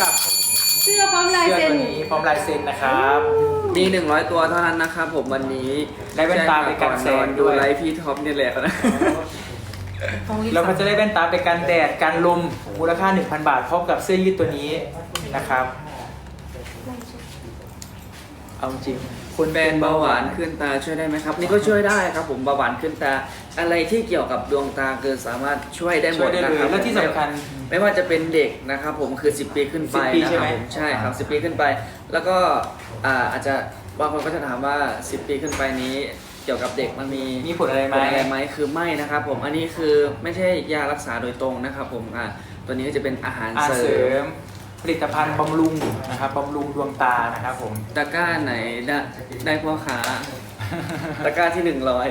กับเสื้อพร้อมลายเสื้อเซ็น ตัวนี้พร้อมลายเซ็นนะครับ มี 100 ตัวเท่านั้นนะครับผมวันนี้ได้แว่นตาไปกันแสงด้วยดูไลฟ์พี่ท็อปนี่แหละนะ เราก็จะได้แว่นตาไปกันแดดกันลมมูลค่า 1,000 บาทพร้อมกับเสื้อยืดตัวนี้นะครับ เอาจริง คุณแบนเบาหวานขึ้นตาช่วยได้ไหมครับ นี่ก็ช่วยได้ครับผมเบาหวานขึ้นตา อะไรที่เกี่ยวกับดวงตาคือสามารถช่วยได้หมช่วยดได้นะเลยครับและที่สำคัญ ไม่ว่าจะเป็นเด็กนะครับผมคือ 10 ปีขึ้นไป10ปีนะใช่คไหม รับผมใช่ครับ 10 ปีขึ้นไป แล้วก็อ่าอาจจะบางคนก็จะถามว่า 10 ปีขึ้นไปนี้ เกี่ยวกับเด็กมันมี มีผลอะไรไหมผลอะไรไหมคือไม่นะครับผมอันนี้คือไม่ใช่ยารักษาโดยตรงนะครับผมอ่าตัวนี้ก็จะเป็นอาหารอาเสเสริริมม ผลิตภัณฑ์บำรุงนะครับบำรุงดวงตานะครับผม ตะกร้าไหนได้ได้พ่อค้าตะกร้าที่หนึ่งร้อย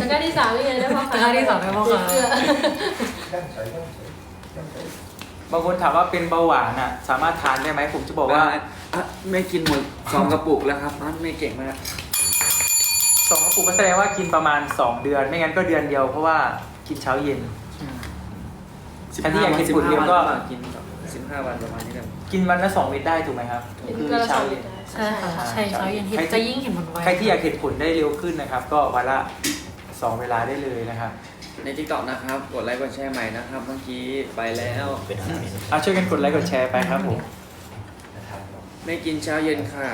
ตะกร้าที่สามยังไงได้พ่อคะตะกร้าที่สามได้พ่อคะเสื้อบางคนถามว่าเป็นเบาหวานอะสามารถทานได้ไหมผมจะบอกว่าว่าอะไม่กินหมดสองกระปุกแล้วครับมันไม่เก่งมากสองกระปุกก็แสดงว่ากินประมาณ 2 เดือน ไม่งั้นก็เดือนเดียวเพราะว่ากินเช้าเย็นสิบถ้าที่อยากกินสิบผลเดียวห้าก็วันกินสิบห้าวันประมาณนี้ครับ กินวันละ2เม็ดได้ถูกไหมครับคือเช้าเย็น ใช่ค่ะใช่เช้าเย็นเห็นใครที่จะยิ่งเห็นผลไวใครที่อยากเห็นผลได้เร็วขึ้นนะครับ ก็วันละ2เวลาได้เลยนะครับในทิกตอกนะครับ กดไลค์กดแชร์ใหม่นะครับ เมื่อกี้ไปแล้วเอาช่วยกันกดไลค์กดแชร์ไปครับผมไม่กินเช้าเย็นค่ะ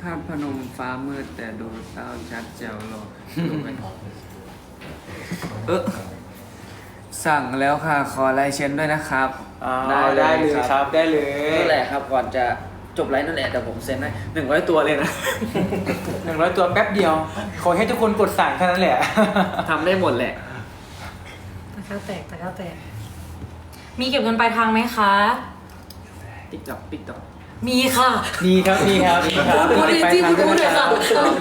ภาพพนมฟ้ามืดแต่ดูเต้าชัดแจ๋วโลดูไม่ออกเออ สั่งแล้วค่ะ ขอลายเซ็นด้วยนะครับอ่าได้เลยครับได้เลย นั่นแหละครับ ก่อนจะจบไลฟ์นั่นแหละแต่ผมเซ็นให้หนึ่งร้อยตัวเลยนะ หนึ่งร้อยตัวแป๊บเดียว ขอให้ทุกคนกดสั่งแค่นั้นแหละ ทำได้หมดแหละ ตะกร้าแตกตะกร้าแตก มีเก็บเงินปลายทางไหมคะ ติ๊กต็อกติ๊กต็อก มีค่ะมีครับมีครับมีครับพูดจริงๆพูดเลยค่ะ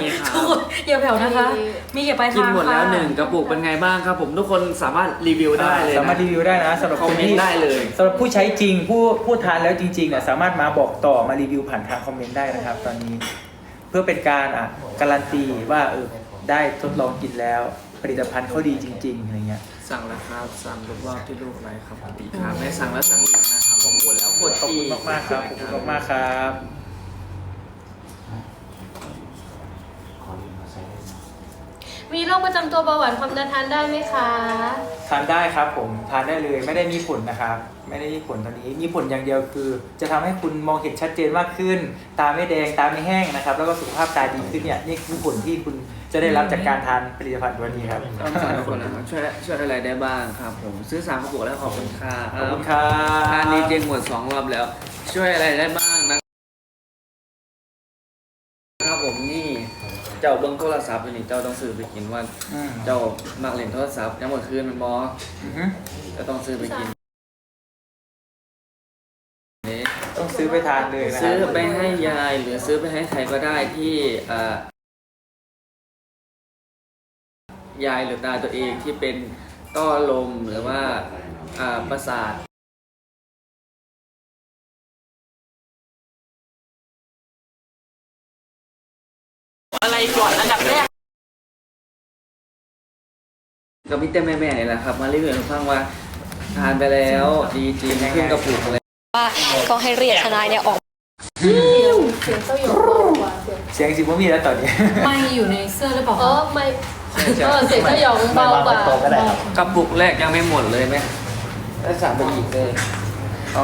มีครับทุกคนอย่าแผ่วนะคะ มีเก็บปลายกินทางหมดแล้วค่ะหนึ่งกระปุกเป็นไงบ้างครับผมทุกคนสามารถรีวิวได้เลยนะ สามารถรีวิวได้นะสำหรับคอมคนเมนต์ที่ได้เลย สำหรับผู้ใช้จริงผู้ผู้ทานแล้วจริงๆเนี่ยสามารถมาบอกต่อมารีวิวผ่านทางคอมเมนต์ได้นะครับ ตอนนี้เพื่อเป็นการอะการันตีว่าเออได้ทดลองกินแล้ว ผลิตภัณฑ์เขาดีจริงๆอะไรเงี้ยสั่งแล้วครับสั่งทุกรอบที่ลูกไลฟ์ครับปีครับไม่สั่งแล้วสั่งอีกนะครับ ผมกดแล้วกดขอบอีคุณก มากๆครับ ขอบคุณมากๆครับ มีโรคประจำตัวเบาหวานความดันทานได้ไหมคะ ทานได้ครับผมทานได้เลยไม่ได้มีผลนะครับ ไม่ได้มีผลตอนนี้มีผลอย่างเดียวคือ จะทำให้คุณมองเห็นชัดเจนมากขึ้น ตาไม่แดงตาไม่แห้งนะครับ แล้วก็สุขภาพตาดีขึ้นเนี่ยนี่คือผลที่คุณจะได้รับจากการทานผลิตภัณฑ์ตัวนี้ครับต้องสั่งทุกคนนะครับช่วยช่วยอะไรได้บ้างครับผมซื้อสามกระปุกแล้วขอบคุณค่ะขอบคุณครับทานดีเจงหมดสองรอบแล้ว ช่วยอะไรได้บ้างนะครับผมนี่ เจ้าเบิ้งโทรศัพท์อยู่นี่เจ้าต้องซื้อไปกินว่า อืมเจ้ามักเล่นโทรศัพท์ยังหมดคืนมันบออือฮึก็ต้องซื้อไปกินนี่ต้องซื้อไปทานเลยนะคซื้อรับไปให้ยายหรือซื้อไปให้ใครก็ได้ที่อ่ายายหรือตาตัวเองที่เป็นต้อลมหรือว่าอ่าประสาท อะไรก่อนอันดับแรกกับพี่เต้แม่ๆนี่แหละครับ มารีวิวให้ฟังว่าทานไปแล้วดีจริงขึ้นกระปุกเลยว่าก็ให้เรียกทนายเนี่ยออกเสียงเต้าหยกเบากว่าเสียงเสียงสิบ่มีแล้วตอนนี้ไม่อยู่ในเสื้อหรือเปล่าเออคะไม่เออเสียงเต้าหยกเบากว่า กระปุกแรกยังไม่หมดเลยไหมแล้วสั่งไปอีกเลย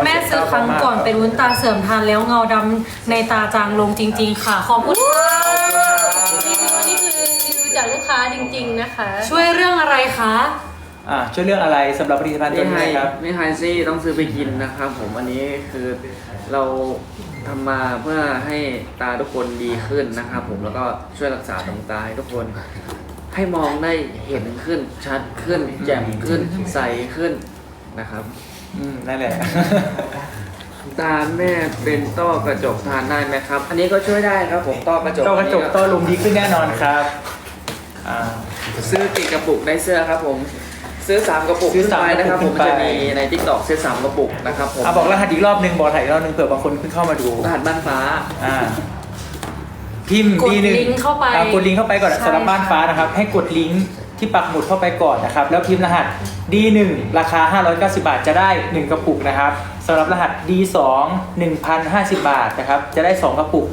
แม่ซื้อครั้งก่อนเป็นวุ้นตาเสริมทานแล้วเงาดำในตาจางลงจริง ๆ ค่ะขอบคุณค่ะ รีวิวนี่คือรีวิวจากลูกค้าจริง ๆนะคะ ช่วยเรื่องอะไรคะ อ่าช่วยเรื่องอะไรสำหรับผลิตภัณฑ์ตัวไม่นี้ไฮนะครับ ไม่ไฮซี่ต้องซื้อไปกินนะครับผมอันนี้คือเราทำมาเพื่อให้ตาทุกคนดีขึ้นนะครับผมแล้วก็ช่วยรักษาดวงตาให้ทุกคน ให้มองได้เห็นขึ้นชัดขึ้น แจ่มขึ้นใสขึ้นนะครับ อืมนั่นแหละ ตาแม่เป็นต้อกระจกทานได้ไหมครับ อันนี้ก็ช่วยได้ครับผมต้อกระจกต้อกระจกต้อลมดีขึ้นแน่นอนครับอ่าซื้อกี่กระปุกได้เสื้อครับผม ซื้อสามกระปุกซื้อขึ้นสามไปนะครับผมกระปุกขึ้จะนไปมีในทิกตอกซื้อสามกระปุกนะครับผมอะบอกรหัสอีกรอบหนึ่งบอกถ่ายอีกรอบหนึ่งเผื่อบางคนเพิ่งเข้ามาดู รหัสบ้านฟ้า อ่าพิมพ์กดดีหนึ่งลิงก์เข้าไปอ่กดลิงก์เข้าไปก่อนใช่ สำหรับบ้านค่ะฟ้านะครับ ให้กดลิงก์ ที่ที่ปักหมุดเข้าไปก่อนนะครับ แล้วพิมพ์รหัส D1 ราคา 590 บาท จะได้ 1 กระปุกนะครับสำหรับรหัส D2 1,050 บาทนะครับ จะได้ 2 กระปุก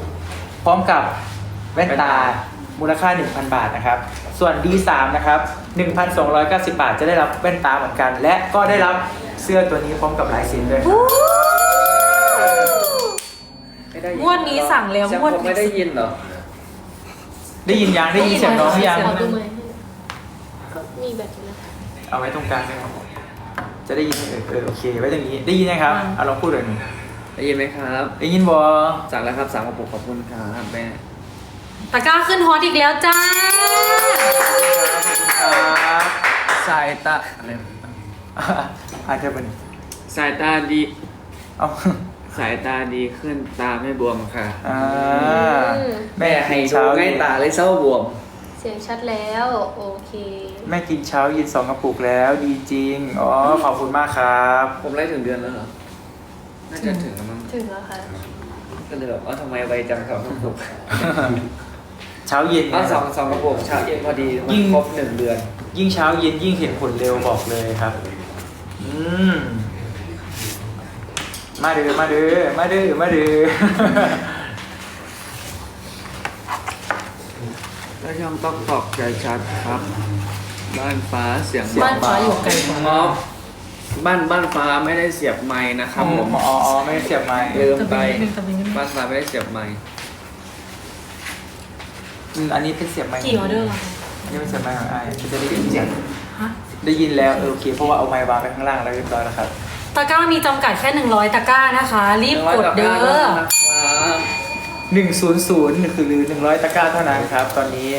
พร้อมกับแว่นตามูลค่า 1,000 บาทนะครับ ส่วน D3 นะครับ 1,290 บาท จะได้รับแว่นตาเหมือนกัน และก็ได้รับเสื้อตัวนี้พร้อมกับลายเซ็นด้วยครับไม่ได้ยิงวดนี้สั่งแล้วแซมงวดผมไม่ได้ยินเหรอ ได้ยินยังได้ยินเสียงน้องหรือยัง ขอดูไห มมีแบบนี้นะคะเอาไว้ตรงกลางเลยครับจะได้ยินไหมเออเออโอเค ไว้ตรงนี้ได้ยินยังครับเอาลองพูดหน่อยหนึ่งได้ยินไหมครับได้ยินบอสั่งแล้วครับสามกระปุกขอบคุณครับแม่ตะกร้าขึ้นฮอตอีกแล้วจ้าครับสายตาอะไรอาจจะเป็นสายตาดีเอาสายตาดีขึ้นตาไม่บวมค่ะอ่าแม่ให้ดูเช้าใกล้ตาเลยเศร้าบวม เสียงชัดแล้ว โอเค แม่กินเช้าเย็นสองกระปุกแล้ว ดีจริง อ๋อ ขอบคุณมากครับ ผมไล่ถึงเดือนแล้วเหรอ น่าจะถึงแล้วมั้ง ถึงแล้วค่ะ ก็เลยแบบเอ้าทำไมไวจังสองกระปุกเช้าเย็นเอ้าสองสองกระปุกเช้าเย็นพอดีมันครบหนึ่งเดือน ยิ่งเช้าเย็นยิ่งเห็นผลเร็วบอกเลยครับ อืม มาเด้อมาเด้อมาเด้อมาเด้อ แล้วช่องต้องตอกใจชัดครับ บ้านฟ้าเสียงบ้านฟ้าอยู่ไกลกว่าอ๋อบ้านบ้านฟ้าไม่ได้เสียบไม้นะครับผมอ๋ออ๋อไม่ได้เสียบไม้ลืมไปตะบิงนิดนึงตะบิงนิดนึงบ้านฟ้าไม่ได้เสียบไม้อืมอันนี้เป็นเสียบไม้กี่ออเดอร์แล้วคะนี่เป็นเสียบไม้ของไอ้ายจะได้ยินเสียงฮะได้ได้ยินแล้วเออโอเค เพราะว่าเอาไม้วางไปข้างล่างแล้วเรียบร้อยแล้วครับตะกร้ามีจำกัดแค่ 100 ตะกร้านะคะ รีบกดเด้อ นะครับ 100 คือหรือ 100 ตะกร้าเท่านั้นครับ ตอนนี้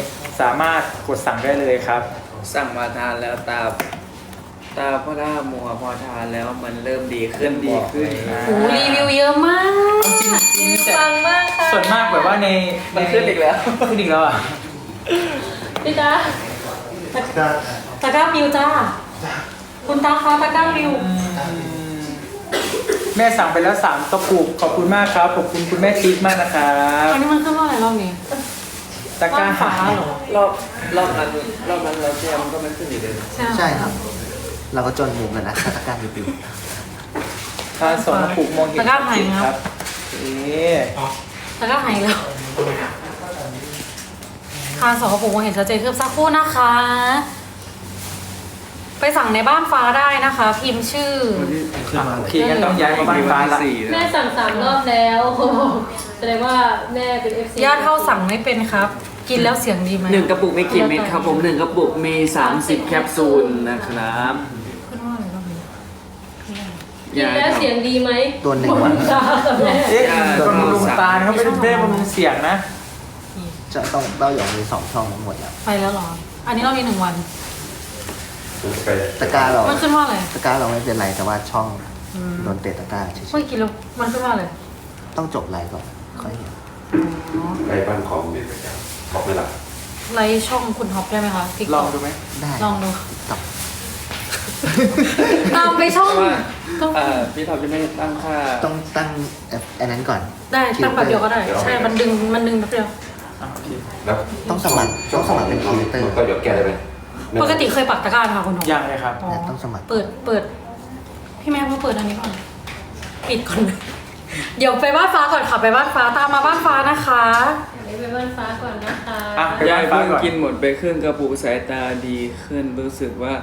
สามารถกดสั่งได้เลยครับ สั่งมาทานแล้วตา ตาพ่อด้ามัวพอทานแล้วมันเริ่มดีขึ้นเริ่มดีขึ้นบอกเลยโอ้รีวิวเยอะมากจริงๆจริงๆแต่ ฟังมากค่ะส่วนมากแบบว่าในมันขึ้นอีกแล้ว ขึ้นอีกแล้วอะ พี่ตาตะกร้ามิวจ้า คุณตาคะตะกร้ามิว แม่สั่งไปแล้วสามกระปุกขอบคุณมากครับ ขอบคุณคุณแม่ติ๊กมากนะครับอันนี้มันขึ้นว่าอะไรรอบนี้ตะกร้าบ้านฟ้าเหรอรอบรอบนั้นรอบนั้นเราแจมก็ไม่ขึ้นอีกเลยใช่ไหมใช่ครับ เราก็จนมุมกันนะตะการรีวิวทานสองกระปุกมองเห็นตะกร้าหายไหมคครัรับบเอ๊ะตะกร้าหายแล้วทานสองกระปุกมองเห็นชัดเจนขึ้นสักครู่นะคะ ไปสั่งในบ้านฟ้าได้นะคะ พิมพ์ชื่อ โอเคงั้นต้องย้ายมาบ้านฟ้าละสี่แม่สั่งสามรอบแล้วแสดงว่าแม่เป็น FC ญาติเข้าสั่งไม่เป็นครับ กินแล้วเสียงดีไหมหนึ่งกระปุกมีกี่เม็ดครับผมหนึ่งกระปุกมี 30 แคปซูลนะครับขึ้นว่าอะไรรอบนี้กินแล้วเสียงดีไหมตัวหนึ่งวันตากับแม่เอ๊ะบำรุงตาเขาไม่ได้ไม่ได้บำรุงเสียงนะ จะต้องเต้าหยองมีสองช่องทั้งหมดแล้วไปแล้วเหรอ อันนี้เรามีหนึ่งวัน ตะกร้าเรามันขึ้นว่าอะไรตะกร้าเราไม่เป็นไรแต่ว่าช่องโดนเตะตะกร้าเฉยเมื่อกี้เรามันขึ้นว่าอะไรๆต้องจบไลฟ์ก่อนค่อยเห็นไปบ้านคอมเป็นประจำบอกไม่หลับไลฟ์ช่องคุณท็อปได้ไหมคะติ๊กลองดูไหม ได้ลองดูตับตามไปช่องเพราะว่าต้องเอ่อพี่ท็อปจะไม่ได้ตั้งค่าต้องตั้งแอปอันนั้นก่อน ได้ตั้งแบบเดียวก็ได้ ใช่ มันดึง มันดึงแป๊บเดียว อะโอเค แล้วต้องสมัครต้องสมัครเป็นคอมพิวเตอร์ ก็เดี๋ยวแก้ได้ไหม ปกติเคยปักตะกร้าไหมคะคุณท็อปยังเลยครับอ๋อต้องสมัคร เปิดเปิด พี่แม่มาเปิดอันนี้ก่อน ปิดก่อน เดี๋ยวไปบ้านฟ้าก่อนค่ะ ไปบ้านฟ้าตามมาบ้านฟ้านะคะเดี๋ยวไปบ้านฟ้าก่อนนะคะอะไปยาบ้ายนฟ้าเพิ่งก่อนกินหมดไปครึ่งกระปุกสายตาดีขึ้นรู้สึกว่า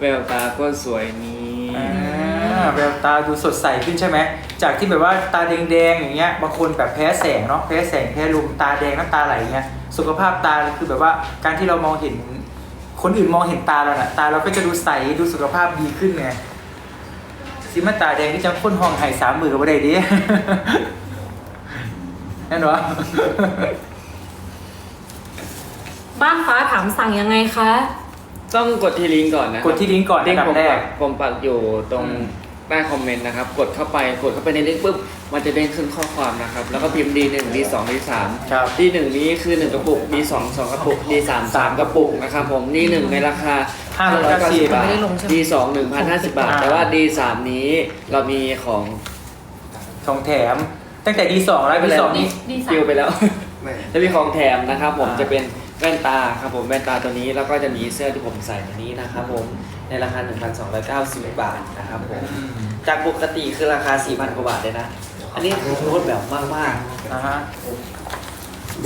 แววตาก็สวยนี้อ่าแววตาดูสดใสขึ้นใช่ไหม จากที่แบบว่าตาแดงๆอย่างเงี้ย บางคนแบบแพ้แสงเนาะ แพ้แสงแพ้ลมตาแดงน้ำตาไหลเงี้ย สุขภาพตาคือแบบว่าการที่เรามองเห็น คนอื่นมองเห็นตาเราน่ะ ตาเราก็จะดูใสดูสุขภาพดีขึ้นไงซิมาตาแดงที่จังค้นห้องไห่สามมือกับอะไรดิแน่นอนบ้านฟ้าถามสั่งยังไงคะ ต้องกดที่ลิงก์ก่อนนะกดที่ลิงก์ก่อนลิงอันดัก์ผบมแรปักก ผมปักอยู่ตรงอืม ใต้คอมเมนต์นะครับ กดเข้าไปกดเข้าไปในลิงก์ปุ๊บ มันจะเด้งขึ้นข้อความนะครับ แล้วก็พิมพ์ D1 D2 D3 ครับ D1 นี้คือ 1 กระปุก D2 2กระปุก D3 3กระปุกนะครับผม D1 ในราคา590 บาท ไม่ได้ลงใช่ไหม D2 1,050 บาท แต่ว่า D3 นี้เรามีของของแถม ตั้งแต่ดีสองแล้วดีสองนี้ดีคิวสามไปแล้วจะมีของแถมนะครับผมอ่า จะเป็นแว่นตาครับผมแว่นตาตัวนี้แล้วก็จะมีเสื้อที่ผมใส่ตัวนี้นะครับผมในราคา 1,290 บาทนะครับผมจากปกติคือราคา 4,000 กว่าบาทเลยนะ อันนี้คือลดแบบมากนะฮะ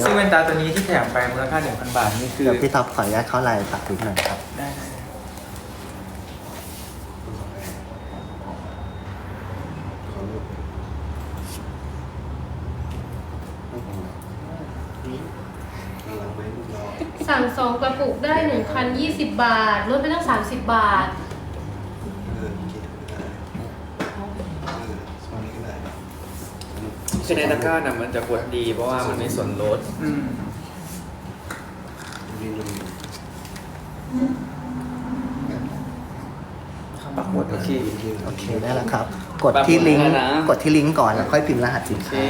ซึ่งแว่นตาตัวนี้ที่แถมไปมูลค่า1,000 บาทนี่คือเดี๋ยวพี่ท็อปขออนุญาตเข้าไลน์ตัดคลิปหน่อยครับได้ได้สั่งสองกระปุกได้หนึ่งพันยี่สิบบาท ลดไปตั้งสามสิบบาท ๆ คือในตะกร้าน่ะมันจะกดดีเพราะว่ามันไมีส่วนลดอืมปักหมุดโอเคโอเคได้แล้วครับ กดที่ลิงก์กดที่ลิงก์ก่อนแล้วค่อยพิมพ์รหัสสินโอเค ค้า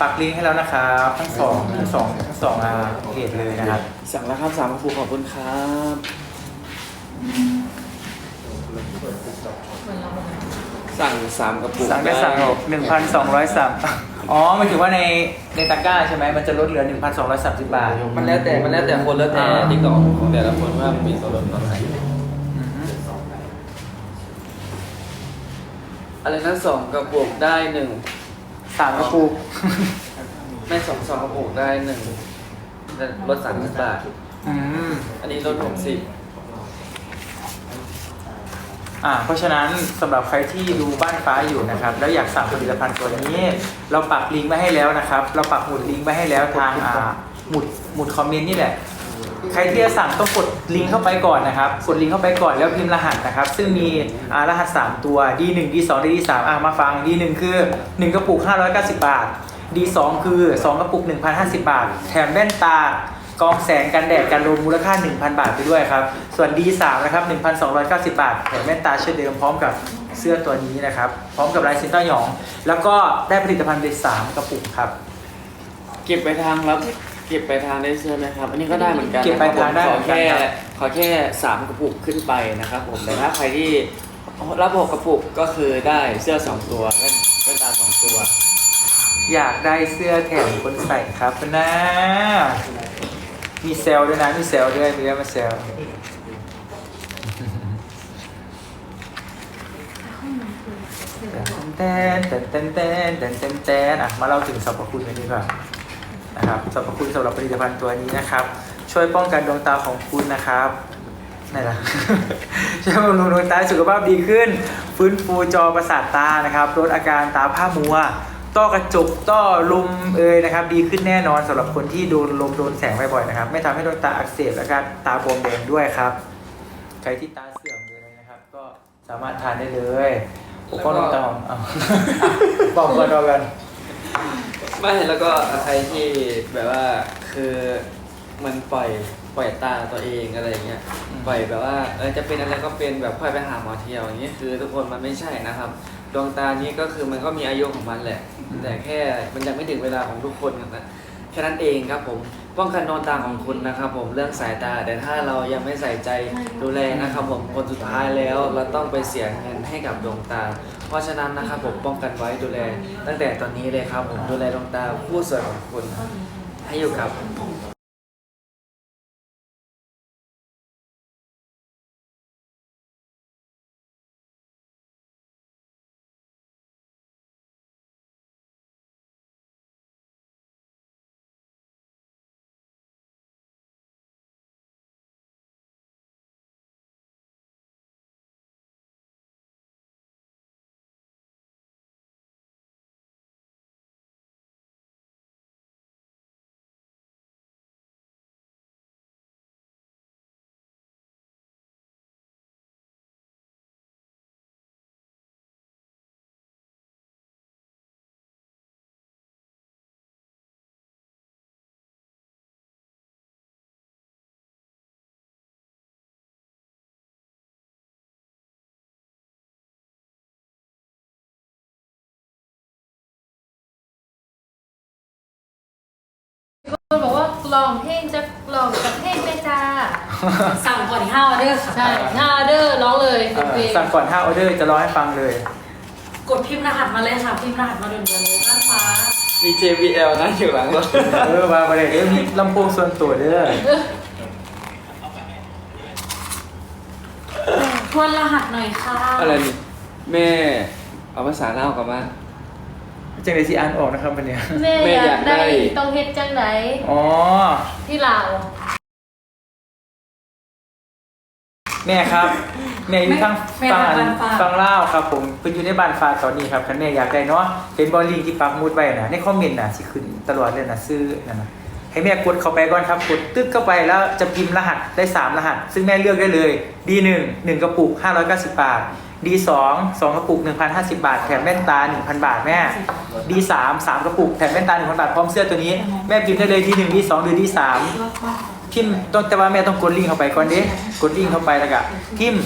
ปักลิงก์ให้แล้วนะครับทั้งสองทั้งสองทั้งสองอ่าเพจเลยนะครับ สั่งแล้วครับสามกระปุกขอบคุณครับ สั่งสามกระปุกสั่งได้สั่งหนึ่งพันสองร้อยสามอ๋อหมายถึงว่าในในตะกร้าใช่ไหมมันจะลดเหลือหนึ่งพันสองร้อยสามสิบบาท มันแล้วแต่มันแล้วแต่คนแล้วแต่อ่าติ๊กต็อกของแต่ละคนว่ามันมีส่วนลดเท่าไหร่อือฮึอะไรนั้นสองกระปุกได้หนึ่งสามกระปุกไม่สองสองกระปุกได้หนึ่งแต่ลดสามสิบบาทอืมอันนี้ลดหกสิบ อ่าเพราะฉะนั้นสำหรับใครที่ดูบ้านฟ้าอยู่นะครับ แล้วอยากสั่งผลิตภัณฑ์ตัวนี้ เราปักลิงก์ไว้ให้แล้วนะครับ เราปักหมุดลิงก์ไว้ให้แล้วทางอ่าหมุดหมุดคอมเมนต์นี่แหละใครที่จะสั่งต้องกดลิงก์เข้าไปก่อนนะครับ กดลิงก์เข้าไปก่อนแล้วพิมพ์รหัสนะครับ ซึ่งมีอ่ารหัส 3 ตัว D1 D2 D3 อะมาฟัง D1 คือ 1 กระปุก 590 บาท D2 คือ 2 กระปุก 1,050 บาท แถมแว่นตา กรองแสงกันแดดกันลมมูลค่า 1,000 บาทไปด้วยครับ ส่วน D3 นะครับ 1,290 บาทแถมแว่นตาเช่นเดิมพร้อมกับเสื้อตัวนี้นะครับ พร้อมกับลายเซ็นเตอร์หยอง แล้วก็ได้ผลิตภัณฑ์ไป3กระปุกครับ เก็บไปทางรับเก็บไปทางได้เสื้อไหมครับ อันนี้ก็ได้เหมือนกันเก็บปลายทางได้ขเหอมือนกันแค่ครับ ขอแค่สามกระปุกขึ้นไปนะครับผมแต่ถ้าใครที่รับหกกระปุกก็คือได้เสื้อสองตัวแว่นแว่นตาสองตัว อยากได้เสื้อแถมคนใส่ครับนะ มีเซลล์ด้วยนะ มีเซลล์ด้วยมีเรื่องมาเซลล์แตนแตนแตนแตนแตนแตนแตนอะมาเล่าถึงสรรพคุณกันดีกว่านะครับสรรพคุณสำหรับผลิตภัณฑ์ตัวนี้นะครับ ช่วยป้องกันดวงตาของคุณนะครับไหละช่วยบำรุงดวงตาสุขภาพดีขึ้น ฟื้นฟูจอประสาทตานะครับลดอาการตาผ้ามัว ต้อกระจกต้อลมเอยนะครับ ดีขึ้นแน่นอนสำหรับคนที่โดนลมโดนแสงบ่อยๆนะครับ ไม่ทำให้ดวงตาอักเสบและก็ตาบวมแดงด้วยครับ ใครที่ตาเสื่อมเลยนะครับ ก็สามารถทานได้เลยปกป้องดวงตาของเอาบอกก่อนบอกกันไม่แล้วก็ใครที่แบบว่าคือมันปล่อย ปล่อยตาตัวเองอะไรอย่างเงี้ยอืมปล่อยแบบว่าเออจะเป็นอะไรก็เป็นแบบค่อยไปหาหมอเที่ยวอย่างเงี้ยคือทุกคนมันไม่ใช่นะครับ ดวงตานี้ก็คือมันก็มีอายุของมันแหละ แต่แค่มันยังไม่ถึงเวลาของทุกคนนะแค่นั้นเองครับผมป้องกันดวงตาของคุณนะครับผมเรื่องสายตาแต่ถ้าเรายังไม่ใส่ใจดูแลนะครับผมคนสุดท้ายแล้วเราต้องไปเสียเงินให้กับดวงตา เพราะฉะนั้นนะครับผมป้องกันไว้ดูแล ตั้งแต่ตอนนี้เลยครับผมดูแลดวงตาผู้สวยของคุณให้อยู่กับ ลองเพลงจะลองกับเพลงไหมจ้า สั่งก่อนห้าออเดอร์ค่ะ ใช่หน้าเดอร์ร้องเลยเอ่อเพลงสั่งก่อน5ออเดอร์จะรอให้ฟังเลย กดพิมพ์รหัสมาเลยค่ะ พิมพ์รหัสมาด่วนๆเลยบ้านฟ้า มี JBL นะอยู่หลังรถ เออว่าไปเลยเออมีลำโพงส่วนตัวเด้อทวนรหัสหน่อยค่ะ อะไรนี่แม่ เอาภาษาเล่าวกลับมา จังเลยที่อ่านออกนะครับวันเนี้ยแม่แม่อยากกอายได้ได้ ต้องเฮ็ดจังไหนอ๋อ ที่ลาวแม่ครับ แม่อยู่ทางแม่ฟังทางบ้านฟ้าฟังเล่าวครับ ผมเพิ่นอยู่ในบ้านฟ้าตอนนี้ครับคันแม่อยากได้เนาะเป็นบอลลิงที่ปักหมุดไว้นะในคอมเมนต์น่ะสิขึ้นตลอดเลยนะซื้อนั่นนะให้แม่กดเข้าไปก่อนครับกดตึ๊กเข้าไปแล้วจะพิมพ์รหัสได้ 3 รหัส ซึ่งแม่เลือกได้เลย D1 1กระปุก590 บาท D2 2กระปุก1,050บาท แถมแว่นตา1,000บาทแม่ D3 3กระปุกแถมแว่นตา1,000บาทพร้อมเสื้อตัวนี้แม่พิมพ์ได้เลย D1 D2 หรือ D3 พิมพ์ต้องแต่ว่าแม่ต้องกดลิงก์เข้าไปก่อนเด้กดลิงก์เข้าไปแล้วก็พิมพ์